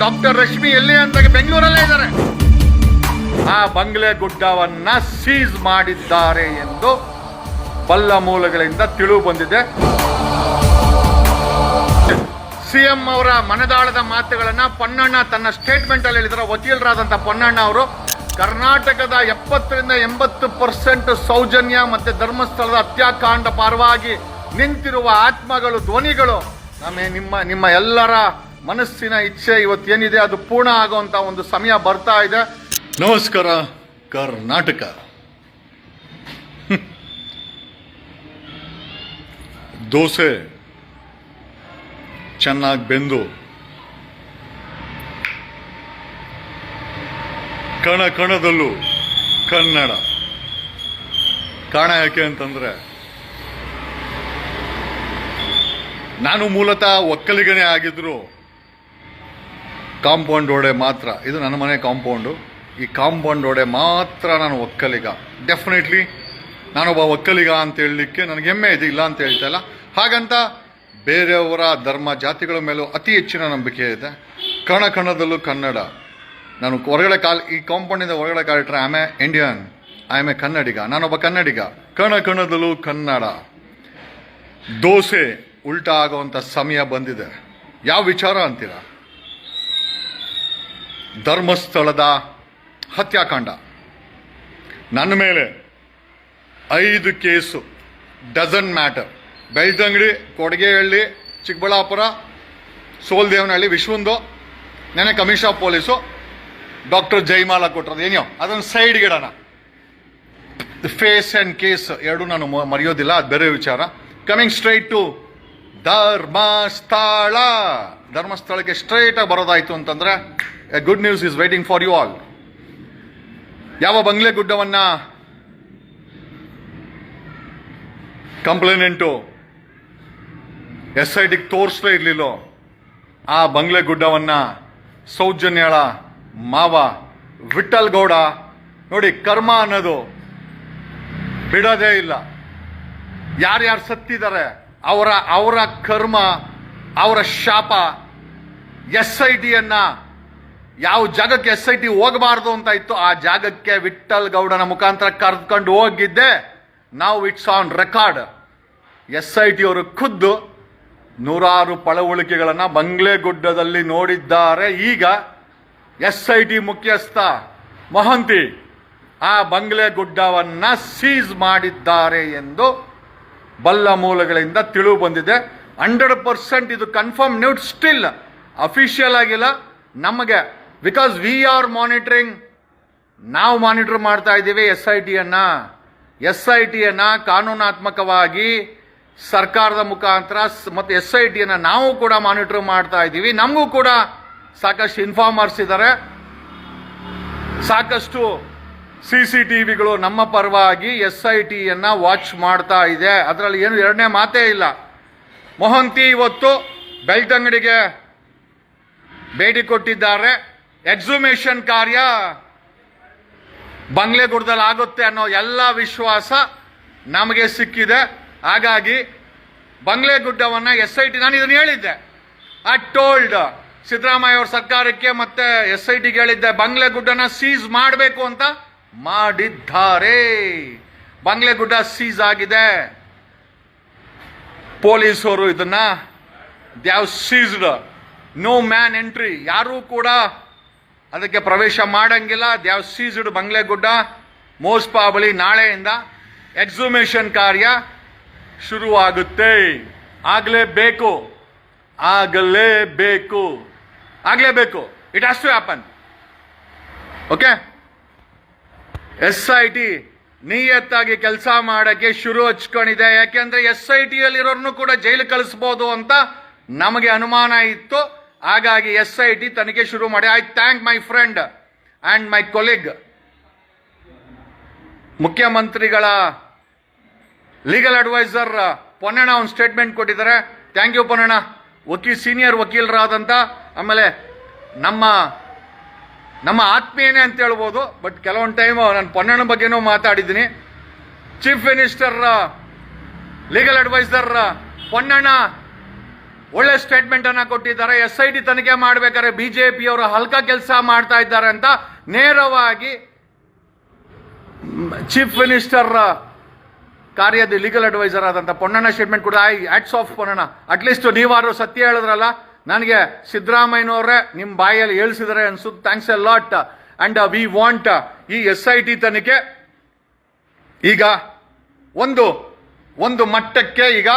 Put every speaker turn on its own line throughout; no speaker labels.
Doctor Rashmi ಎಲ್ಲಿ ಅಂತ ಬೆಂಗಳೂರಲ್ಲೇ ಇದ್ದಾರೆ. ಆ ಬಂಗ್ಲೆ ಗುಡ್ಡವನ್ನ ಸೀಸ್ ಮಾಡಿದ್ದಾರೆ ಎಂದು ಬಲ್ಲ ಮೂಲಗಳಿಂದ ತಿಳಿದು ಬಂದಿದೆ. ಸಿಎಂ ಅವರ ಮನದಾಳದ ಮಾತುಗಳನ್ನ ಪೊನ್ನಣ್ಣ ತನ್ನ ಸ್ಟೇಟ್ಮೆಂಟ್ ಅಲ್ಲಿ ಹೇಳಿದ್ರೆ. ವಕೀಲರಾದಂತ ಪೊನ್ನಣ್ಣ ಅವರು, ಕರ್ನಾಟಕದ ಎಪ್ಪತ್ತರಿಂದ ಎಂಬತ್ತು ಪರ್ಸೆಂಟ್ ಸೌಜನ್ಯ ಮತ್ತೆ ಧರ್ಮಸ್ಥಳದ ಹತ್ಯಾಕಾಂಡ ಪರವಾಗಿ ನಿಂತಿರುವ ಆತ್ಮಗಳು, ಧ್ವನಿಗಳು ನಮ್ಮ ನಿಮ್ಮ ನಿಮ್ಮ ಎಲ್ಲರ ಮನಸ್ಸಿನ ಇಚ್ಛೆ ಇವತ್ತು ಏನಿದೆ ಅದು ಪೂರ್ಣ ಆಗುವಂತ ಒಂದು ಸಮಯ ಬರ್ತಾ ಇದೆ. ನಮಸ್ಕಾರ, ಕರ್ನಾಟಕ. ದೋಸೆ ಚೆನ್ನಾಗಿ ಬೆಂದು, ಕಣ ಕಣದಲ್ಲೂ ಕನ್ನಡ. ಕಾಣ ಯಾಕೆ ಅಂತಂದ್ರೆ, ನಾನು ಮೂಲತಃ ಒಕ್ಕಲಿಗನೇ ಆಗಿದ್ರು ಕಾಂಪೌಂಡ್ ಒಡೆ ಮಾತ್ರ. ಇದು ನನ್ನ ಮನೆ ಕಾಂಪೌಂಡು. ಈ ಕಾಂಪೌಂಡ್ ಒಡೆ ಮಾತ್ರ ನಾನು ಒಕ್ಕಲಿಗ. ಡೆಫಿನೆಟ್ಲಿ ನಾನೊಬ್ಬ ಒಕ್ಕಲಿಗ ಅಂತ ಹೇಳಲಿಕ್ಕೆ ನನಗೆ ಹೆಮ್ಮೆ ಇದೆ, ಇಲ್ಲ ಅಂತ ಹೇಳ್ತಾ ಇಲ್ಲ. ಹಾಗಂತ ಬೇರೆಯವರ ಧರ್ಮ ಜಾತಿಗಳ ಮೇಲೂ ಅತಿ ಹೆಚ್ಚಿನ ನಂಬಿಕೆ ಇದೆ. ಕಣ ಕಣದಲ್ಲೂ ಕನ್ನಡ. ನಾನು ಹೊರಗಡೆ ಕಾಲ್, ಈ ಕಾಂಪೌಂಡಿಂದ ಹೊರಗಡೆ ಕಾಲಿಟ್ರೆ ಆಮೆ Indian I am a Kannadiga. ನಾನೊಬ್ಬ ಕನ್ನಡಿಗ. ಕಣ ಕಣದಲ್ಲೂ ಕನ್ನಡ. ದೋಸೆ ಉಲ್ಟಾ ಆಗುವಂಥ ಸಮಯ ಬಂದಿದೆ. ಯಾವ ವಿಚಾರ ಅಂತೀರಾ? ಧರ್ಮಸ್ಥಳದ ಹತ್ಯಾಕಾಂಡ. ನನ್ನ ಮೇಲೆ ಐದು case dozen matter Belthangady Kodigehalli, Chikkaballapur, Soladevanahalli, ವಿಶ್ವಂದು ನೆನೆ ಕಮಿಷಾ ಪೊಲೀಸು, ಡಾಕ್ಟರ್ ಜೈಮಾಲ ಕೊಟ್ಟರು ಏನೋ ಅದನ್ನು ಸೈಡ್ಗಿಡೋಣ ಫೇಸ್ ಆ್ಯಂಡ್ ಕೇಸ್ ಎರಡೂ ನಾನು ಮರೆಯೋದಿಲ್ಲ, ಅದು ಬೇರೆ ವಿಚಾರ. Coming straight to Dharmasthala. ಧರ್ಮಸ್ಥಳಕ್ಕೆ ಸ್ಟ್ರೈಟಾಗಿ ಬರೋದಾಯಿತು ಅಂತಂದ್ರೆ good news is waiting for you all ಯಾವ ಬಂಗ್ಲೆ ಗುಡ್ಡವನ್ನ ಕಂಪ್ಲೇನೆಂಟು ಎಸ್ ಐ ಟಿಗೆ ತೋರಿಸ್ಲೇ ಇರಲಿಲ್ಲೋ? ಆ ಬಂಗ್ಲೆ ಗುಡ್ಡವನ್ನ ಸೌಜನ್ಯಳ ಮಾವ ವಿಠಲ್ ಗೌಡ ನೋಡಿ ಕರ್ಮ ಅನ್ನೋದು ಬಿಡೋದೇ ಇಲ್ಲ. ಯಾರ್ಯಾರು ಸತ್ತಿದ್ದಾರೆ ಅವರ ಅವರ ಕರ್ಮ, ಅವರ ಶಾಪ ಎಸ್ ಐ ಟಿಯನ್ನ ಯಾವ ಜಾಗಕ್ಕೆ ಎಸ್ ಐ ಟಿ ಹೋಗಬಾರ್ದು ಅಂತ ಇತ್ತು, ಆ ಜಾಗಕ್ಕೆ ವಿಠಲ್ ಗೌಡನ ಮುಖಾಂತರ ಕರೆದುಕೊಂಡು ಹೋಗಿದ್ದೆ. ನಾವು it's on record S I T ಅವರು ಖುದ್ದು ನೂರಾರು ಪಳವಳಿಕೆಗಳನ್ನ ಬಂಗ್ಲೆಗುಡ್ಡದಲ್ಲಿ ನೋಡಿದ್ದಾರೆ. ಈಗ ಎಸ್ ಐ ಟಿ ಮುಖ್ಯಸ್ಥ ಮೊಹಂತಿ ಆ ಬಂಗ್ಲೆ ಗುಡ್ಡವನ್ನ ಸೀಸ್ ಮಾಡಿದ್ದಾರೆ ಎಂದು ಬಲ್ಲ ಮೂಲಗಳಿಂದ ತಿಳಿದು ಬಂದಿದೆ. ಹಂಡ್ರೆಡ್ ಪರ್ಸೆಂಟ್ ಇದು ಕನ್ಫರ್ಮ್ ನ್ಯೂಟ್ ಸ್ಟಿಲ್ ಅಫಿಷಿಯಲ್ ಆಗಿಲ್ಲ. ನಮಗೆ ಬಿಕಾಸ್ ವಿ ಆರ್ ಮಾನಿಟರಿಂಗ್ ನಾವು ಮಾನಿಟರ್ ಮಾಡ್ತಾ ಇದ್ದೀವಿ ಎಸ್ ಐ ಟಿಯನ್ನು ಎಸ್ ಐ ಟಿಯನ್ನು ಕಾನೂನಾತ್ಮಕವಾಗಿ ಸರ್ಕಾರದ ಮುಖಾಂತರ ಮತ್ತೆ ಎಸ್ ಐ ಟಿಯನ್ನು ನಾವು ಕೂಡ ಮಾನಿಟರ್ ಮಾಡ್ತಾ ಇದ್ದೀವಿ. ನಮಗೂ ಕೂಡ ಸಾಕಷ್ಟು ಇನ್ಫಾರ್ಮರ್ಸ್ ಇದ್ದಾರೆ ಸಾಕಷ್ಟು ಸಿ ಸಿ ಟಿ ವಿಗಳು ನಮ್ಮ ಪರವಾಗಿ ಎಸ್ ಐ ಟಿಯನ್ನು ವಾಚ್ ಮಾಡ್ತಾ ಇದೆ. ಅದರಲ್ಲಿ ಏನು ಎರಡನೇ ಮಾತೇ ಇಲ್ಲ. ಮೊಹಂತಿ ಇವತ್ತು ಬೆಳ್ತಂಗಡಿಗೆ ಭೇಟಿ ಕೊಟ್ಟಿದ್ದಾರೆ. ಎಕ್ಸುಮೇಷನ್ ಕಾರ್ಯ ಬಂಗ್ಲೆಗುಡ್ದಲ್ಲಿ ಆಗುತ್ತೆ ಅನ್ನೋ ಎಲ್ಲ ವಿಶ್ವಾಸ ನಮಗೆ ಸಿಕ್ಕಿದೆ. ಹಾಗಾಗಿ ಬಂಗ್ಲೆಗುಡ್ಡವನ್ನ ಎಸ್ ಐ ಟಿ ನಾನು ಇದನ್ನು ಹೇಳಿದ್ದೆ. ಐ ಟೋಲ್ಡ್ ಸಿದ್ದರಾಮಯ್ಯ ಅವ್ರ ಸರ್ಕಾರಕ್ಕೆ ಮತ್ತೆ ಎಸ್ ಐ ಟಿಗೆ ಹೇಳಿದ್ದೆ, ಬಂಗ್ಲೆಗುಡ್ಡನ ಸೀಸ್ ಮಾಡಬೇಕು ಅಂತ ಮಾಡಿದ್ದಾರೆ. ಬಂಗ್ಲೆಗುಡ್ಡ ಸೀಸ್ ಆಗಿದೆ. ಪೊಲೀಸರು ಇದನ್ನ they've seized no man entry ಯಾರೂ ಕೂಡ ಅದಕ್ಕೆ ಪ್ರವೇಶ ಮಾಡಂಗಿಲ್ಲ. ದ್ಯಾವ್ ಸೀಸ್ಡ್ ಬಂಗ್ಲೆಗುಡ್ಡ. ಮೋಸ್ಪಾ ಬಳಿ ನಾಳೆಯಿಂದ ಎಕ್ಸುಮೇಷನ್ ಕಾರ್ಯ ಶುರುವಾಗುತ್ತೆ. ಆಗಲೇಬೇಕು ಆಗಲೇಬೇಕು ಆಗಲೇಬೇಕು it has to happen okay S I T ನಿಯತ್ತಾಗಿ ಕೆಲಸ ಮಾಡೋಕ್ಕೆ ಶುರು ಹಚ್ಕೊಂಡಿದೆ. ಯಾಕೆಂದ್ರೆ ಎಸ್ ಐ ಟಿಯಲ್ಲಿರೋರನ್ನು ಕೂಡ ಜೈಲು ಕಳಿಸ್ಬೋದು ಅಂತ ನಮಗೆ ಅನುಮಾನ ಇತ್ತು. ಹಾಗಾಗಿ ಎಸ್ ಐ ಟಿ ತನಿಖೆ ಶುರು ಮಾಡಿ. I thank my friend and my colleague ಮುಖ್ಯಮಂತ್ರಿಗಳ ಲೀಗಲ್ ಅಡ್ವೈಸರ್ ಪೊನ್ನಣ್ಣ ಒಂದು ಸ್ಟೇಟ್ಮೆಂಟ್ ಕೊಟ್ಟಿದ್ದಾರೆ. Thank you Ponnanna. Vakil senior ವಕೀಲರಾದಂಥ ಆಮೇಲೆ ನಮ್ಮ ನಮ್ಮ ಆತ್ಮೀಯನೇ ಅಂತ ಹೇಳ್ಬೋದು ಬಟ್ ಕೆಲವೊಂದು ಟೈಮ್ ನಾನು ಪೊನ್ನಣ್ಣ ಬಗ್ಗೆನೂ ಮಾತಾಡಿದ್ದೀನಿ. Chief minister legal adviser Ponnanna ಒಳ್ಳೆ ಸ್ಟೇಟ್ಮೆಂಟ್ ಅನ್ನ ಕೊಟ್ಟಿದ್ದಾರೆ. ಎಸ್ ಐ ಟಿ ತನಿಖೆ ಮಾಡ್ಬೇಕಾದ್ರೆ ಬಿಜೆಪಿ ಅವರು ಹಲ್ಕ ಕೆಲಸ ಮಾಡ್ತಾ ಇದ್ದಾರೆ ಅಂತ ನೇರವಾಗಿ ಚೀಫ್ ಮಿನಿಸ್ಟರ್ ಕಾರ್ಯದ ಲೀಗಲ್ ಅಡ್ವೈಸರ್ ಆದಂತ ಪೊನ್ನಣ್ಣ ಸ್ಟೇಟ್ಮೆಂಟ್ ಕೂಡ. I hats off Ponnanna. At least ನೀವಾರು ಸತ್ಯ ಹೇಳಿದ್ರಲ್ಲ. ನನಗೆ ಸಿದ್ದರಾಮಯ್ಯನವರೇ ನಿಮ್ಮ ಬಾಯಲ್ಲಿ ಹೇಳಿಸಿದರೆ ಅನ್ಸುತ್ತೆ. Thanks a lot and we want ಈ ಎಸ್ ಐ ಟಿ ತನಿಖೆ ಈಗ ಒಂದು ಒಂದು ಮಟ್ಟಕ್ಕೆ ಈಗ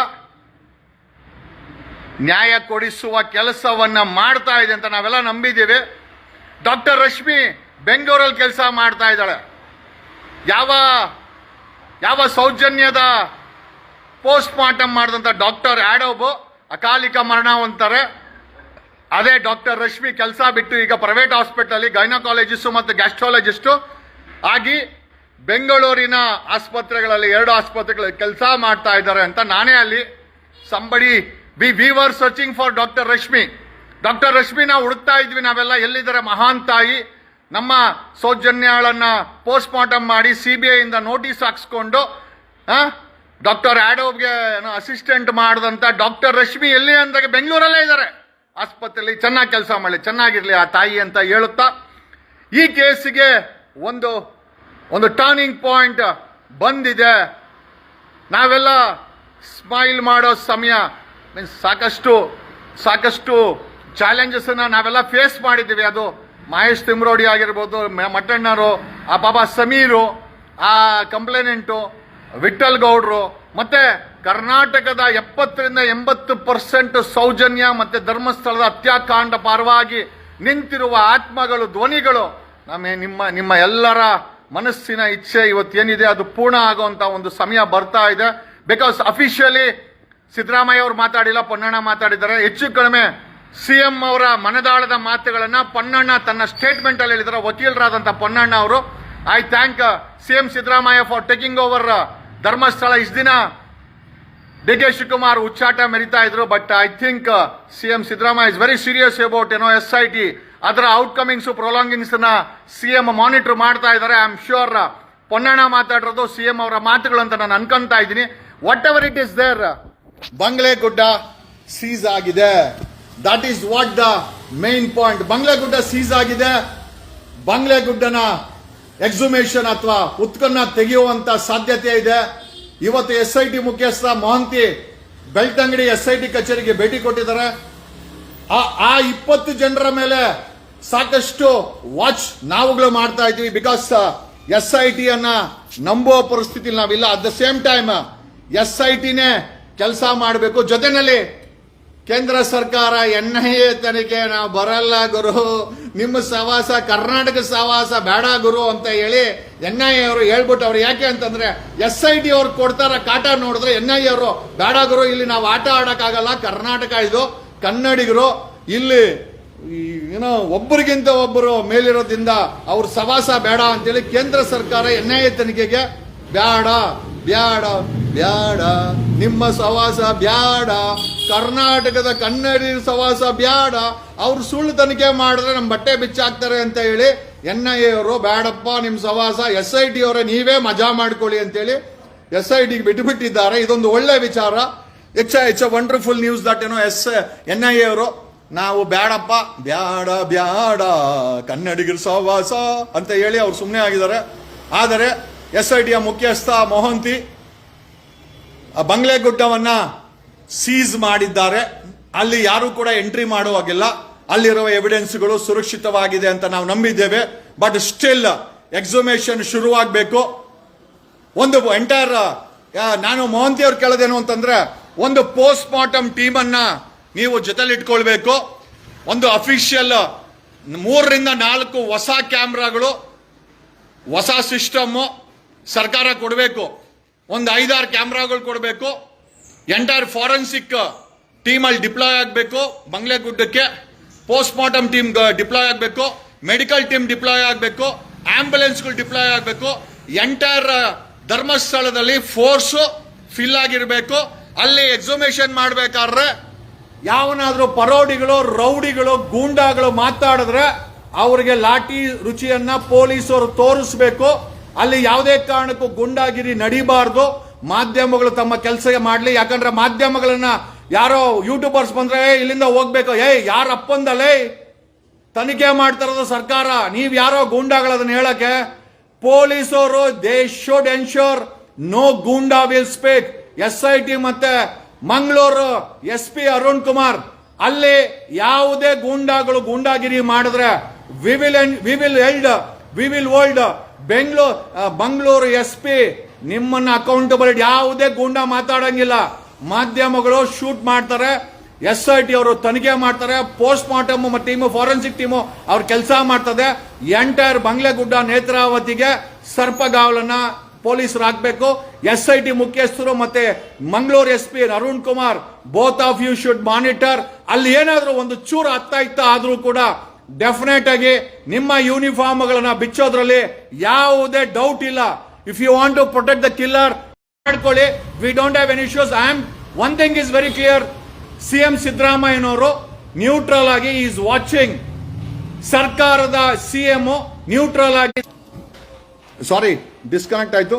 ನ್ಯಾಯ ಕೊಡಿಸುವ ಕೆಲಸವನ್ನ ಮಾಡ್ತಾ ಇದೆ ಅಂತ ನಾವೆಲ್ಲ ನಂಬಿದ್ದೀವಿ. ಡಾಕ್ಟರ್ ರಶ್ಮಿ ಬೆಂಗಳೂರಲ್ಲಿ ಕೆಲಸ ಮಾಡ್ತಾ ಇದ್ದಾಳೆ. ಯಾವ ಯಾವ ಸೌಜನ್ಯದ ಪೋಸ್ಟ್ ಮಾರ್ಟಮ್ ಮಾಡಿದಂಥ ಡಾಕ್ಟರ್ ಆ್ಯಡೋಬು ಅಕಾಲಿಕ ಮರಣ ಅಂತಾರೆ ಅದೇ ಡಾಕ್ಟರ್ ರಶ್ಮಿ ಕೆಲಸ ಬಿಟ್ಟು ಈಗ ಪ್ರೈವೇಟ್ ಹಾಸ್ಪಿಟಲ್ ಗೈನಕಾಲಜಿಸ್ಟು ಮತ್ತು ಗ್ಯಾಸ್ಟ್ರಾಲಜಿಸ್ಟು ಆಗಿ ಬೆಂಗಳೂರಿನ ಆಸ್ಪತ್ರೆಗಳಲ್ಲಿ ಎರಡು ಆಸ್ಪತ್ರೆಗಳಲ್ಲಿ ಕೆಲಸ ಮಾಡ್ತಾ ಇದ್ದಾರೆ ಅಂತ ನಾನೇ ಅಲ್ಲಿ somebody we we were searching for doctor Rashmi doctor ರಶ್ಮಿನ ಹುಡುಕ್ತಾ ಇದ್ವಿ. ನಾವೆಲ್ಲ ಎಲ್ಲಿದ್ದಾರೆ? ಮಹಾನ್ ತಾಯಿ. ನಮ್ಮ ಸೌಜನ್ಯಗಳನ್ನ ಪೋಸ್ಟ್ ಮಾರ್ಟಮ್ ಮಾಡಿ ಸಿ ಬಿ ಐಯಿಂದ ನೋಟಿಸ್ ಹಾಕ್ಸ್ಕೊಂಡು ಡಾಕ್ಟರ್ ಆಡೋಬ್ಗೆ ಅಸಿಸ್ಟೆಂಟ್ ಮಾಡಿದಂಥ ಡಾಕ್ಟರ್ ರಶ್ಮಿ ಎಲ್ಲಿ ಅಂದಾಗ ಬೆಂಗಳೂರಲ್ಲೇ ಇದ್ದಾರೆ. ಆಸ್ಪತ್ರೆಯಲ್ಲಿ ಚೆನ್ನಾಗಿ ಕೆಲಸ ಮಾಡಲಿ, ಚೆನ್ನಾಗಿರಲಿ ಆ ತಾಯಿ ಅಂತ ಹೇಳುತ್ತಾ, ಈ ಕೇಸಿಗೆ ಒಂದು ಒಂದು ಟರ್ನಿಂಗ್ ಪಾಯಿಂಟ್ ಬಂದಿದೆ. ನಾವೆಲ್ಲ ಸ್ಮೈಲ್ ಮಾಡೋ ಸಮಯ ಮೀನ್ಸ್ ಸಾಕಷ್ಟು ಸಾಕಷ್ಟು ಚಾಲೆಂಜಸ್ ನಾವೆಲ್ಲ ಫೇಸ್ ಮಾಡಿದ್ದೀವಿ. ಅದು ಮಹೇಶ್ ತಿಮ್ರೋಡಿ ಆಗಿರ್ಬೋದು ಮಟ್ಟಣ್ಣರು ಆ ಬಾಬಾ ಸಮೀರು, ಆ ಕಂಪ್ಲೇನೆಂಟು ವಿಠಲ್ ಗೌಡ್ರು, ಮತ್ತೆ ಕರ್ನಾಟಕದ ಎಪ್ಪತ್ತರಿಂದ ಎಂಬತ್ತು ಪರ್ಸೆಂಟ್ ಸೌಜನ್ಯ ಮತ್ತೆ ಧರ್ಮಸ್ಥಳದ ಹತ್ಯಾಕಾಂಡ ಪರವಾಗಿ ನಿಂತಿರುವ ಆತ್ಮಗಳು, ಧ್ವನಿಗಳು, ನಮ್ಮ ನಿಮ್ಮ ನಿಮ್ಮ ಎಲ್ಲರ ಮನಸ್ಸಿನ ಇಚ್ಛೆ ಇವತ್ತೇನಿದೆ, ಅದು ಪೂರ್ಣ ಆಗುವಂತ ಒಂದು ಸಮಯ ಬರ್ತಾ ಇದೆ. ಬಿಕಾಸ್ ಅಫಿಷಿಯಲಿ ಸಿದ್ದರಾಮಯ್ಯ ಅವರು ಮಾತಾಡಿಲ್ಲ, ಪೊನ್ನಣ್ಣ ಮಾತಾಡಿದ್ದಾರೆ. ಹೆಚ್ಚು ಕಡಿಮೆ ಸಿಎಂ ಅವರ ಮನದಾಳದ ಮಾತುಗಳನ್ನ ಪೊನ್ನಣ್ಣ ತನ್ನ ಸ್ಟೇಟ್ಮೆಂಟ್ ಅಲ್ಲಿ ಹೇಳಿದ್ದಾರೆ. ವಕೀಲರಾದಂತ ಪೊನ್ನಣ್ಣ ಅವರು I thank CM Siddaramaiah for taking over Dharmasthala. ಇಷ್ಟು ದಿನ ಡಿ ಕೆ ಶಿವಕುಮಾರ್ ಉಚ್ಚಾಟ ಮೆರಿತಾ ಇದ್ರು but I think CM Siddaramaiah is very serious about ಏನೋ ಎಸ್ ಐ ಟಿ ಅದರ ಔಟ್ಕಮಿಂಗ್ಸ್ ಪ್ರೊಲಾಂಗಿಂಗ್ಸ್ನ ಸಿಎಂ ಮಾನಿಟರ್ ಮಾಡ್ತಾ ಇದ್ದಾರೆ. ಐ ಆಮ್ ಶ್ಯೂರ್ ಪೊನ್ನಣ್ಣ ಮಾತಾಡಿರೋದು ಸಿಎಂ ಅವರ ಮಾತುಗಳು ಅಂತ ನಾನು ಅನ್ಕೊಂತಾ ಇದ್ದೀನಿ. Whatever it is there Banglegudda seize ಆಗಿದೆ. That is what the main point Banglegudda seize ಆಗಿದೆ. ಬಂಗ್ಲೆಗುಡ್ಡನ ಎಕ್ಸುಮೇಷನ್ ಅಥವಾ ಉತ್ಕನ್ನ ತೆಗೆಯುವಂತ ಸಾಧ್ಯತೆ ಇದೆ. ಇವತ್ತು ಎಸ್ ಐ ಟಿ ಮುಖ್ಯಸ್ಥ Mohanty Belthangady S I T ಕಚೇರಿಗೆ ಭೇಟಿ ಕೊಟ್ಟಿದ್ದಾರೆ. ಆ ಇಪ್ಪತ್ತು ಜನರ ಮೇಲೆ ಸಾಕಷ್ಟು ವಾಚ್ ನಾವುಗಳು ಮಾಡ್ತಾ ಇದ್ದೀವಿ ಬಿಕಾಸ್ ಎಸ್ ಐ ಟಿ ಅನ್ನ ನಂಬುವ ಪರಿಸ್ಥಿತಿ ನಾವಿಲ್ಲ. At the same time S I ಟಿನೇ ಕೆಲಸ ಮಾಡಬೇಕು. ಜೊತೆನಲ್ಲಿ ಕೇಂದ್ರ ಸರ್ಕಾರ ಎನ್ ಐ ಎ ತನಿಖೆ ನಾವು ಬರಲ್ಲ ಗುರು. ನಿಮ್ಮ ಸವಾಸ ಕರ್ನಾಟಕ ಸವಾಸ ಬೇಡ ಗುರು ಅಂತ ಹೇಳಿ ಎನ್ ಐ ಅವರು ಹೇಳ್ಬಿಟ್ಟು ಅವ್ರು ಯಾಕೆ ಅಂತಂದ್ರೆ ಎಸ್ ಐ ಟಿ ಅವ್ರು ಕೊಡ್ತಾರ ಕಾಟ ನೋಡಿದ್ರೆ ಎನ್ ಐ ಅವರು ಬೇಡ ಗುರು, ಇಲ್ಲಿ ನಾವು ಆಟ ಆಡೋಕ್ಕಾಗಲ್ಲ. ಕರ್ನಾಟಕ ಇದು ಕನ್ನಡಿಗರು. ಇಲ್ಲಿ ಏನೋ ಒಬ್ಬರಿಗಿಂತ ಒಬ್ಬರು ಮೇಲಿರೋದ್ರಿಂದ ಅವ್ರ ಸವಾಸ ಬೇಡ ಅಂತೇಳಿ ಕೇಂದ್ರ ಸರ್ಕಾರ ಎನ್ ಐ ಎ ತನಿಖೆಗೆ ಬೇಡ ಬ್ಯಾಡ ಬ್ಯಾಡ, ನಿಮ್ಮ ಸವಾಸ ಬ್ಯಾಡ, ಕರ್ನಾಟಕದ ಕನ್ನಡಿ ಸವಾಸ ಬ್ಯಾಡ, ಅವ್ರು ಸುಳ್ಳು ತನಿಖೆ ಮಾಡಿದ್ರೆ ನಮ್ಮ ಬಟ್ಟೆ ಬಿಚ್ಚಾಕ್ತಾರೆ ಅಂತ ಹೇಳಿ ಎನ್ ಐ ಎ ಅವರು, ಬ್ಯಾಡಪ್ಪ ನಿಮ್ಮ ಸವಾಸ ಎಸ್ ಐ ಟಿ ಅವರೇ, ನೀವೇ ಮಜಾ ಮಾಡ್ಕೊಳ್ಳಿ ಅಂತೇಳಿ ಎಸ್ ಐ ಟಿಗೆ ಬಿಟ್ಟುಬಿಟ್ಟಿದ್ದಾರೆ ಇದೊಂದು ಒಳ್ಳೆ ವಿಚಾರ. H H wonderful news that ಏನೋ ಎಸ್ ಎನ್ ಐ ಎ ಅವರು, ನಾವು ಬ್ಯಾಡಪ್ಪ, ಬ್ಯಾಡ ಬ್ಯಾಡ, ಕನ್ನಡಿಗರ ಸಹವಾಸ ಅಂತ ಹೇಳಿ ಅವ್ರು ಸುಮ್ಮನೆ ಆಗಿದ್ದಾರೆ. ಆದರೆ ಎಸ್ ಐ ಟಿಯ ಮುಖ್ಯಸ್ಥ ಮೊಹಂತಿ ಬಂಗ್ಲೆಗುಡ್ಡವನ್ನ ಸೀಸ್ ಮಾಡಿದ್ದಾರೆ. ಅಲ್ಲಿ ಯಾರು ಕೂಡ ಎಂಟ್ರಿ ಮಾಡುವಾಗಿಲ್ಲ. ಅಲ್ಲಿರುವ ಎವಿಡೆನ್ಸ್ಗಳು ಸುರಕ್ಷಿತವಾಗಿದೆ ಅಂತ ನಾವು ನಂಬಿದ್ದೇವೆ. ಬಟ್ ಸ್ಟಿಲ್ ಎಕ್ಸುಮೇಷನ್ ಶುರುವಾಗಬೇಕು. ಒಂದು ಎಂಟೈರ್ ನಾನು ಮೋಹಂತಿ ಅವ್ರು ಕೇಳೋದೇನು ಅಂತಂದ್ರೆ, ಒಂದು ಪೋಸ್ಟ್ ಮಾರ್ಟಮ್ ಟೀಮ್ ಅನ್ನ ನೀವು ಜೊತೆಲಿ ಇಟ್ಕೊಳ್ಬೇಕು ಒಂದು ಅಫಿಷಿಯಲ್ ಮೂರರಿಂದ ನಾಲ್ಕು ಹೊಸ ಕ್ಯಾಮ್ರಾಗಳು, ಹೊಸ ಸಿಸ್ಟಮ್ಮು ಸರ್ಕಾರ ಕೊಡಬೇಕು. ಒಂದು ಐದಾರು ಕ್ಯಾಮ್ರಾಗಳು ಕೊಡಬೇಕು. ಎಂಟೈರ್ ಫಾರೆನ್ಸಿಕ್ ಟೀಮ್ ಅಲ್ಲಿ ಡಿಪ್ಲಾಯ್ ಆಗಬೇಕು. ಬಂಗ್ಲೆಗುಡ್ಡಕ್ಕೆ ಪೋಸ್ಟ್ ಮಾರ್ಟಮ್ ಟೀಮ್ ಡಿಪ್ಲಾಯ್ ಆಗಬೇಕು. ಮೆಡಿಕಲ್ ಟೀಮ್ ಡಿಪ್ಲಾಯ್ ಆಗಬೇಕು. ಆಂಬುಲೆನ್ಸ್ಗಳು ಡಿಪ್ಲಾಯ್ ಆಗಬೇಕು. ಎಂಟೈರ್ ಧರ್ಮಸ್ಥಳದಲ್ಲಿ ಫೋರ್ಸ್ ಫಿಲ್ ಆಗಿರಬೇಕು. ಅಲ್ಲಿ ಎಕ್ಸುಮೇಷನ್ ಮಾಡಬೇಕಾದ್ರೆ ಯಾವನಾದ್ರೂ ಪರೋಡಿಗಳು, ರೌಡಿಗಳು, ಗೂಂಡಾಗಳು ಮಾತಾಡಿದ್ರೆ ಅವರಿಗೆ ಲಾಠಿ ರುಚಿಯನ್ನ ಪೊಲೀಸರು ತೋರಿಸ್ಬೇಕು. ಅಲ್ಲಿ ಯಾವುದೇ ಕಾರಣಕ್ಕೂ ಗುಂಡಾಗಿರಿ ನಡಿಬಾರ್ದು. ಮಾಧ್ಯಮಗಳು ತಮ್ಮ ಕೆಲಸ ಮಾಡಲಿ. ಯಾಕಂದ್ರೆ ಮಾಧ್ಯಮಗಳನ್ನ ಯಾರೋ ಯೂಟ್ಯೂಬರ್ಸ್ ಬಂದ್ರೆ "ಏ, ಇಲ್ಲಿಂದ ಹೋಗ್ಬೇಕು. ಏಯ್ ಯಾರ ಅಪ್ಪಂದಲೇ? ತನಿಖೆ ಮಾಡ್ತಾರದು ಸರ್ಕಾರ. ನೀವು ಯಾರೋ ಗೂಂಡಾಗಳದನ್ನ ಹೇಳಕ್ಕೆ? ಪೊಲೀಸರು they should ensure no goonda will speak S I T ಮತ್ತೆ ಮಂಗಳೂರು ಎಸ್ ಪಿ ಅರುಣ್ ಕುಮಾರ್ ಅಲ್ಲಿ ಯಾವುದೇ ಗೂಂಡಾಗಳು ಗೂಂಡಾಗಿರಿ ಮಾಡಿದ್ರೆ we will we will held we will hold Bengaluru Mangaluru S P ನಿಮ್ಮನ್ನ ಅಕೌಂಟಬಲ್ ಯಾವುದೇ ಗೂಂಡ ಮಾತಾಡಂಗಿಲ್ಲ. ಮಾಧ್ಯಮಗಳು ಶೂಟ್ ಮಾಡ್ತಾರೆ ಎಸ್ ಐ ಟಿ ಅವರು ತನಿಖೆ ಮಾಡ್ತಾರೆ post mortem team forensic team ಅವ್ರ ಕೆಲಸ ಮಾಡ್ತದೆ. ಎಂಟೈರ್ ಬಂಗ್ಲೆಗುಡ್ಡ ನೇತ್ರಾವತಿಗೆ ಸರ್ಪಗಾವಲನ್ನ ಪೊಲೀಸರು ಹಾಕ್ಬೇಕು. ಎಸ್ ಐ ಟಿ ಮುಖ್ಯಸ್ಥರು ಮತ್ತೆ Mangaluru S P Arun Kumar both of you should monitor ಅಲ್ಲಿ ಏನಾದರೂ ಒಂದು ಚೂರು ಅತ್ತ ಇತ್ತ ಆದ್ರೂ ಕೂಡ ಡೆಫಿನೆಟ್ ಆಗಿ ನಿಮ್ಮ ಯೂನಿಫಾರ್ಮ್ಗಳನ್ನ ಬಿಚ್ಚೋದ್ರಲ್ಲಿ ಯಾವುದೇ ಡೌಟ್ ಇಲ್ಲ. If you want to protect the killer ಮಾಡ್ಕೊಳ್ಳಿ. We don't have any issues I am one thing is very clear C M ಸಿದ್ದರಾಮಯ್ಯನವರು ನ್ಯೂಟ್ರಲ್ ಆಗಿ ಈಸ್ ವಾಚಿಂಗ್ ಸರ್ಕಾರದ ಸಿ ಎಂ ನ್ಯೂಟ್ರಲ್ ಆಗಿ ಸಾರಿ ಡಿಸ್ಕನೆಕ್ಟ್ ಆಯ್ತು.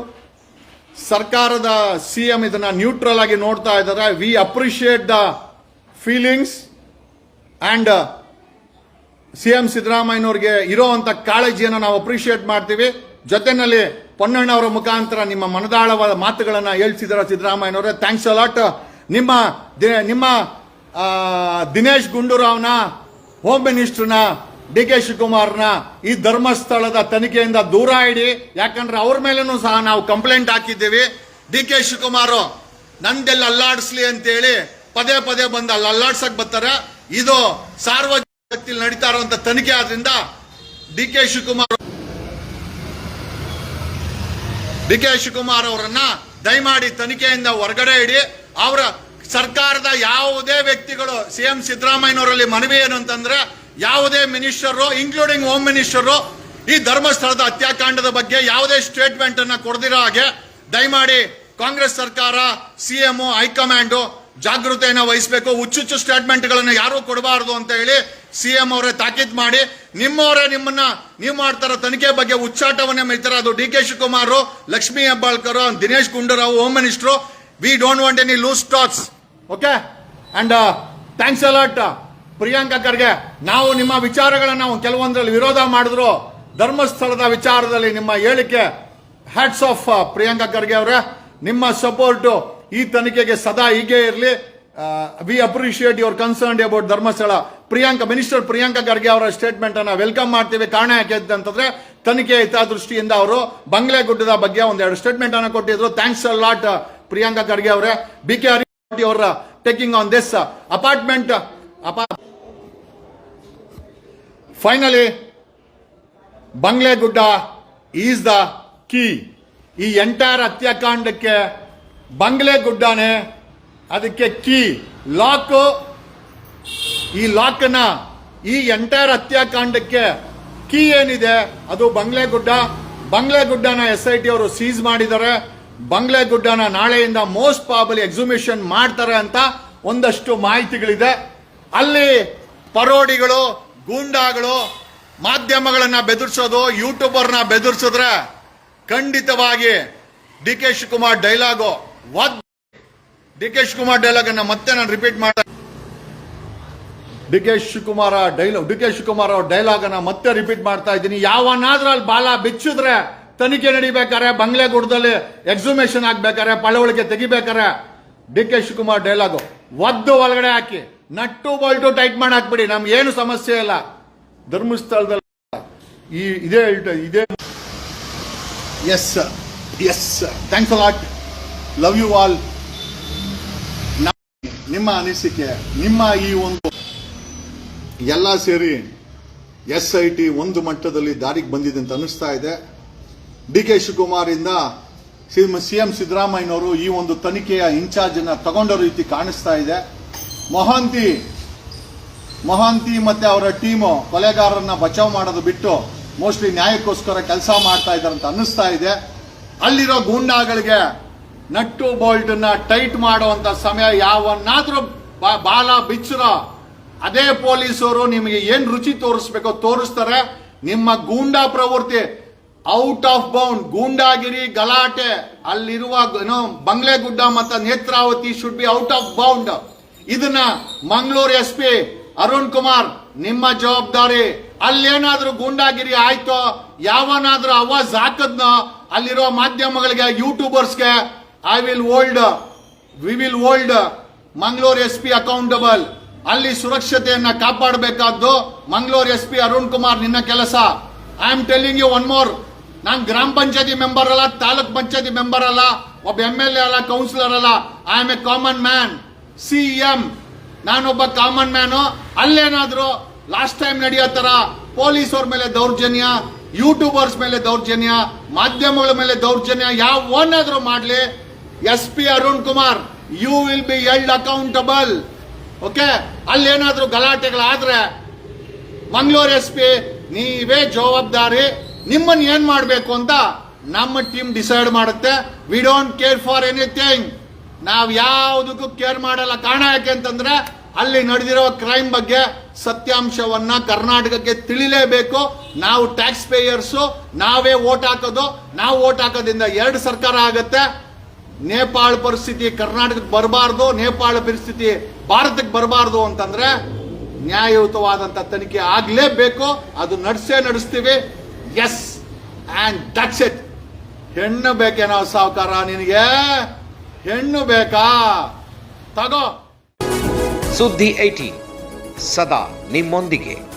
ಸರ್ಕಾರದ ಸಿ ಎಂ ಇದನ್ನ neutral ಆಗಿ ನೋಡ್ತಾ ಇದ್ದಾರೆ. We appreciate the feelings and C M ಸಿದ್ದರಾಮಯ್ಯನವ್ರಿಗೆ ಇರೋವಂಥ ಕಾಳಜಿಯನ್ನು ನಾವು ಅಪ್ರಿಷಿಯೇಟ್ ಮಾಡ್ತೀವಿ. ಜೊತೆನಲ್ಲಿ ಪೊನ್ನಣ್ಣವರ ಮುಖಾಂತರ ನಿಮ್ಮ ಮನದಾಳವಾದ ಮಾತುಗಳನ್ನ ಹೇಳ್ಸಿದಾರ ಸಿದ್ದರಾಮಯ್ಯನವರೇ. ಥ್ಯಾಂಕ್ಸ್ ಅಲಾಟ್ ನಿಮ್ಮ ನಿಮ್ಮ ದಿನೇಶ್ ಗುಂಡೂರಾವ್ನ ಹೋಮ್ ಮಿನಿಸ್ಟರ್ನ ಡಿ ಕೆ ಶಿವಕುಮಾರ್ನ ಈ ಧರ್ಮಸ್ಥಳದ ತನಿಖೆಯಿಂದ ದೂರ ಇಡಿ. ಯಾಕಂದ್ರೆ ಅವ್ರ ಮೇಲೂ ಸಹ ನಾವು ಕಂಪ್ಲೇಂಟ್ ಹಾಕಿದ್ದೀವಿ. ಡಿ ಕೆ ಶಿವಕುಮಾರ್, ನಂದೆಲ್ಲ ಅಲ್ಲಾಡಿಸ್ಲಿ ಅಂತೇಳಿ ಪದೇ ಪದೇ ಬಂದು ಅಲ್ಲಿ ಅಲ್ಲಾಡ್ಸಕ್ ಬರ್ತಾರೆ. ಇದು ಸಾರ್ವಜನಿಕ ನಡೀತಾ ಇರುವಂತ ತನಿಖೆ ಆದ್ರಿಂದ D K Shivakumar D K Shivakumar ಅವರನ್ನ ದಯಮಾಡಿ ತನಿಖೆಯಿಂದ ಹೊರಗಡೆ ಇಡಿ. ಅವರ ಸರ್ಕಾರದ ಯಾವುದೇ ವ್ಯಕ್ತಿಗಳು ಸಿ ಎಂ ಸಿದ್ದರಾಮಯ್ಯನವರಲ್ಲಿ ಮನವಿ ಏನು ಅಂತಂದ್ರೆ ಯಾವುದೇ ಮಿನಿಸ್ಟರು ಇನ್ಕ್ಲೂಡಿಂಗ್ ಹೋಮ್ ಮಿನಿಸ್ಟರು ಈ ಧರ್ಮಸ್ಥಳದ ಹತ್ಯಾಕಾಂಡದ ಬಗ್ಗೆ ಯಾವುದೇ ಸ್ಟೇಟ್ಮೆಂಟ್ ಅನ್ನ ಕೊಡದಿರೋ ಹಾಗೆ ದಯಮಾಡಿ ಕಾಂಗ್ರೆಸ್ ಸರ್ಕಾರ ಸಿಎಂ ಹೈಕಮಾಂಡು ಜಾಗೃತೆಯನ್ನು ವಹಿಸಬೇಕು. ಹುಚ್ಚುಚ್ಚು ಸ್ಟೇಟ್ಮೆಂಟ್ಗಳನ್ನು ಯಾರೂ ಕೊಡಬಾರದು ಅಂತ ಹೇಳಿ ಸಿಎಂ ಅವರೇ ತಾಕೀತ್ ಮಾಡಿ, ನಿಮ್ಮವರೇ ನಿಮ್ಮನ್ನ ನೀವು ಮಾಡ್ತಾರ ತನಿಖೆ ಬಗ್ಗೆ ಉಚ್ಚಾಟವನ್ನೇ ಮೆಯ್ತಾರೆ ಅದು D K Shivakumar, Lakshmi Hebbalkar, Dinesh Gundu Rao home minister we don't want any loose talks okay and thanks a lot Priyanka Kharge. ನಾವು ನಿಮ್ಮ ವಿಚಾರಗಳನ್ನ ಕೆಲವೊಂದರಲ್ಲಿ ವಿರೋಧ ಮಾಡಿದ್ರು. ಧರ್ಮಸ್ಥಳದ ವಿಚಾರದಲ್ಲಿ ನಿಮ್ಮ ಹೇಳಿಕೆ ಹ್ಯಾಟ್ಸ್ ಆಫ್ ಪ್ರಿಯಾಂಕಾ ಖರ್ಗೆ ಅವರೇ. ನಿಮ್ಮ ಸಪೋರ್ಟ್ ಈ ತನಿಖೆಗೆ ಸದಾ ಹೀಗೆ ಇರಲಿ. We appreciate your concern about Dharmasthala. Priyanka, minister Priyanka Kharge ಅವರ ಸ್ಟೇಟ್ಮೆಂಟ್ ಅನ್ನ ವೆಲ್ಕಮ್ ಮಾಡ್ತೀವಿ, ಕಾರಣ ಯಾಕೆ ಅಂತಂದ್ರೆ ತನಿಖೆ ಹಿತದೃಷ್ಟಿಯಿಂದ ಅವರು ಬಂಗ್ಲೆಗುಡ್ಡದ ಬಗ್ಗೆ ಒಂದೆರಡು ಸ್ಟೇಟ್ಮೆಂಟ್ ಅನ್ನ ಕೊಟ್ಟಿದ್ರು. Thanks a lot Priyanka Kharge ಅವರೇ. ಬಿ ಕೆ ಹರಿ ಅವರ taking on this apartment ಅಪಾ finally Banglegudda is the key ಈ ಎಂಟೈರ್ ಹತ್ಯಾಕಾಂಡಕ್ಕೆ ಬಂಗ್ಲೆಗುಡ್ಡನೇ ಅದಕ್ಕೆ ಕೀ ಲಾಕ್ ಈ ಲಾಕ್ನ ಈ ಎಂಟೈರ್ ಹತ್ಯಾಕಾಂಡಕ್ಕೆ ಕೀ ಏನಿದೆ? ಅದು ಬಂಗ್ಲೆಗುಡ್ಡ. ಬಂಗ್ಲೆಗುಡ್ಡನ ಎಸ್ ಐ ಟಿ ಅವರು ಸೀಸ್ ಮಾಡಿದ್ದಾರೆ. ಬಂಗ್ಲೆಗುಡ್ಡನ ನಾಳೆಯಿಂದ ಮೋಸ್ಟ್ ಪಾಬಲಿ ಎಕ್ಸಿಮಿಷನ್ ಮಾಡ್ತಾರೆ ಅಂತ ಒಂದಷ್ಟು ಮಾಹಿತಿಗಳಿದೆ. ಅಲ್ಲಿ ಪರೋಡಿಗಳು, ಗೂಂಡಾಗಳು ಮಾಧ್ಯಮಗಳನ್ನ ಬೆದರ್ಸೋದು ಯೂಟ್ಯೂಬರ್ನ ಬೆದರ್ಸಿದ್ರೆ ಖಂಡಿತವಾಗಿ D K Shivakumar dialogue D K Shivakumar dialogue ಅನ್ನ ಮತ್ತೆ ನಾನು ರಿಪೀಟ್ ಮಾಡ D K Shivakumar dialogue D K Shivakumar ಅವ್ರ ಡೈಲಾಗ್ ಅನ್ನ ಮತ್ತೆ ರಿಪೀಟ್ ಮಾಡ್ತಾ ಇದ್ದೀನಿ. ಯಾವನಾದ್ರೂ ಅಲ್ಲಿ ಬಾಲ ಬಿಚ್ಚಿದ್ರೆ ತನಿಖೆ ನಡಿಬೇಕಾರೆ ಬಂಗ್ಲೆಗುಡ್ಡದಲ್ಲಿ ಎಕ್ಸುಮೇಷನ್ ಆಗ್ಬೇಕಾರೆ ಪಳವಳಿಕೆ ತೆಗಿಬೇಕಾರೆ ಡಿ ಕೆ ಶಿವಕುಮಾರ್ ಡೈಲಾಗು ಒದ್ದು ಒಳಗಡೆ ಹಾಕಿ, ನಟ್ಟು ಬಲ್ಟು ಟೈಟ್ ಮಾಡಿ ಹಾಕ್ಬಿಡಿ ನಮ್ಗೆ ಏನು ಸಮಸ್ಯೆ ಇಲ್ಲ. ಧರ್ಮಸ್ಥಳದಲ್ಲಿ ಈ ಇದೇ ಹೇಳ್ತಾ, ಇದೇ S S sir thanks lot love you all ನಿಮ್ಮ ಅನಿಸಿಕೆ, ನಿಮ್ಮ ಈ ಒಂದು ಎಲ್ಲ ಸೇರಿ ಎಸ್ ಐ ಟಿ ಒಂದು ಮಟ್ಟದಲ್ಲಿ ದಾರಿಗೆ ಬಂದಿದೆ ಅಂತ ಅನ್ನಿಸ್ತಾ ಇದೆ. ಡಿ ಕೆ ಶಿವಕುಮಾರಿಂದ ಸಿ ಎಂ ಸಿದ್ದರಾಮಯ್ಯನವರು ಈ ಒಂದು ತನಿಖೆಯ ಇನ್ಚಾರ್ಜ್ ಅನ್ನ ತಗೊಂಡ ರೀತಿ ಕಾಣಿಸ್ತಾ ಇದೆ. ಮೊಹಾಂತಿ ಮೊಹಾಂತಿ ಮತ್ತೆ ಅವರ ಟೀಮು ಕೊಲೆಗಾರರನ್ನ ಬಚಾವ್ ಮಾಡೋದು ಬಿಟ್ಟು ಮೋಸ್ಟ್ಲಿ ನ್ಯಾಯಕ್ಕೋಸ್ಕರ ಕೆಲಸ ಮಾಡ್ತಾ ಇದ್ದಾರೆ ಅಂತ ಅನ್ನಿಸ್ತಾ ಇದೆ. ಅಲ್ಲಿರೋ ಗೂಂಡಾಗಳಿಗೆ ನಟ್ಟು ಬೋಲ್ಟ್ನ ಟೈಟ್ ಮಾಡುವಂತ ಸಮಯ ಯಾವನ್ನಾದ್ರೂ ಬಾಲ ಬಿಚ್ಚರೋ ಅದೇ ಪೊಲೀಸರು ನಿಮಗೆ ಏನ್ ರುಚಿ ತೋರಿಸ್ಬೇಕೋ ತೋರಿಸ್ತಾರೆ. ನಿಮ್ಮ ಗೂಂಡಾ ಪ್ರವೃತ್ತಿ, ಔಟ್ ಆಫ್ ಬೌಂಡ್, ಗೂಂಡಾಗಿರಿ, ಗಲಾಟೆ, ಅಲ್ಲಿರುವ ಬಂಗ್ಲೆ ಗುಡ್ಡ ಮತ್ತು Netravati should be out of bound. ಇದನ್ನ ಮಂಗಳೂರು ಎಸ್ ಪಿ ಅರುಣ್ ಕುಮಾರ್, ನಿಮ್ಮ ಜವಾಬ್ದಾರಿ. ಅಲ್ಲೇನಾದ್ರೂ ಗೂಂಡಾಗಿರಿ ಆಯ್ತೋ, ಯಾವನಾದ್ರೂ ಅವಾಜ್ ಹಾಕದ್ನೋ ಅಲ್ಲಿರೋ ಮಾಧ್ಯಮಗಳಿಗೆ ಯೂಟ್ಯೂಬರ್ಸ್ಗೆ I will hold we will hold Mangaluru S P accountable ಅಲ್ಲಿ ಸುರಕ್ಷತೆಯನ್ನ ಕಾಪಾಡಬೇಕಾದ್ದು ಮಂಗಳೂರು ಎಸ್ ಪಿ ಅರುಣ್ ಕುಮಾರ್ ನಿನ್ನ ಕೆಲಸ. I am telling you one more ನಾನು ಗ್ರಾಮ ಪಂಚಾಯತಿ ಮೆಂಬರ್ ಅಲ್ಲ, ತಾಲೂಕ್ ಪಂಚಾಯತಿ ಮೆಂಬರ್ ಅಲ್ಲ, ಒಬ್ಬ ಎಂ ಎಲ್ ಎ ಅಲ್ಲ ಕೌನ್ಸಿಲರ್ ಅಲ್ಲ. I am a common man C M ನಾನೊಬ್ಬ ಕಾಮನ್ ಮ್ಯಾನು ಅಲ್ಲೇನಾದ್ರು ಲಾಸ್ಟ್ ಟೈಮ್ ನಡೆಯೋ ತರ ಪೊಲೀಸ್ ಅವ್ರ ಮೇಲೆ ದೌರ್ಜನ್ಯ ಯೂಟ್ಯೂಬರ್ಸ್ ಮೇಲೆ ದೌರ್ಜನ್ಯ, ಮಾಧ್ಯಮಗಳ ಮೇಲೆ ದೌರ್ಜನ್ಯ ಯಾವ ಒನ್ನಾದ್ರೂ ಮಾಡ್ಲಿ. S P Arun Kumar you will be held accountable okay? ಅಲ್ಲೇನಾದ್ರೂ ಗಲಾಟೆಗಳಾದ್ರೆ ಮಂಗಳೂರು ಎಸ್ ಪಿ, ನೀವೇ ಜವಾಬ್ದಾರಿ. ನಿಮ್ಮನ್ನು ಏನು ಮಾಡಬೇಕು ಅಂತ ನಮ್ಮ ಟೀಮ್ ಡಿಸೈಡ್ ಮಾಡುತ್ತೆ. We don't care for anything ನಾವು ಯಾವುದಕ್ಕೂ ಕೇರ್ ಮಾಡಲ್ಲ. ಕಾರಣ ಯಾಕೆ ಅಂತಂದ್ರೆ ಅಲ್ಲಿ ನಡೆದಿರೋ ಕ್ರೈಮ್ ಬಗ್ಗೆ ಸತ್ಯಾಂಶವನ್ನ ಕರ್ನಾಟಕಕ್ಕೆ ತಿಳಿಲೇಬೇಕು. ನಾವು ಟ್ಯಾಕ್ಸ್ ಪೇಯರ್ಸು ನಾವೇ ಓಟ್ ಹಾಕೋದು. ನಾವು ಓಟ್ ಹಾಕೋದ್ರಿಂದ ಎರಡು ಸರ್ಕಾರ ಆಗತ್ತೆ. ನೇಪಾಳ ಪರಿಸ್ಥಿತಿ ಕರ್ನಾಟಕಕ್ಕೆ ಬರಬಾರ್ದು, ನೇಪಾಳ ಪರಿಸ್ಥಿತಿ ಭಾರತಕ್ಕೆ ಬರಬಾರ್ದು ಅಂತಂದ್ರೆ ನ್ಯಾಯಯುತವಾದಂತ ತನಿಖೆ ಆಗ್ಲೇಬೇಕು, ಅದು ನಡೆಸೇ ನಡೆಸ್ತೀವಿ. ಎಸ್ ಅಂಡ್ ದಟ್ಸ್ ಇಟ್ ಹೆಣ್ಣು ಬೇಕೇನೋ ಸಾವುಕಾರ ನಿನಗೆ? ಹೆಣ್ಣು ಬೇಕಾ? ತಗೋ.
ಸುದ್ದಿ ಐಟಿ, ಸದಾ ನಿಮ್ಮೊಂದಿಗೆ.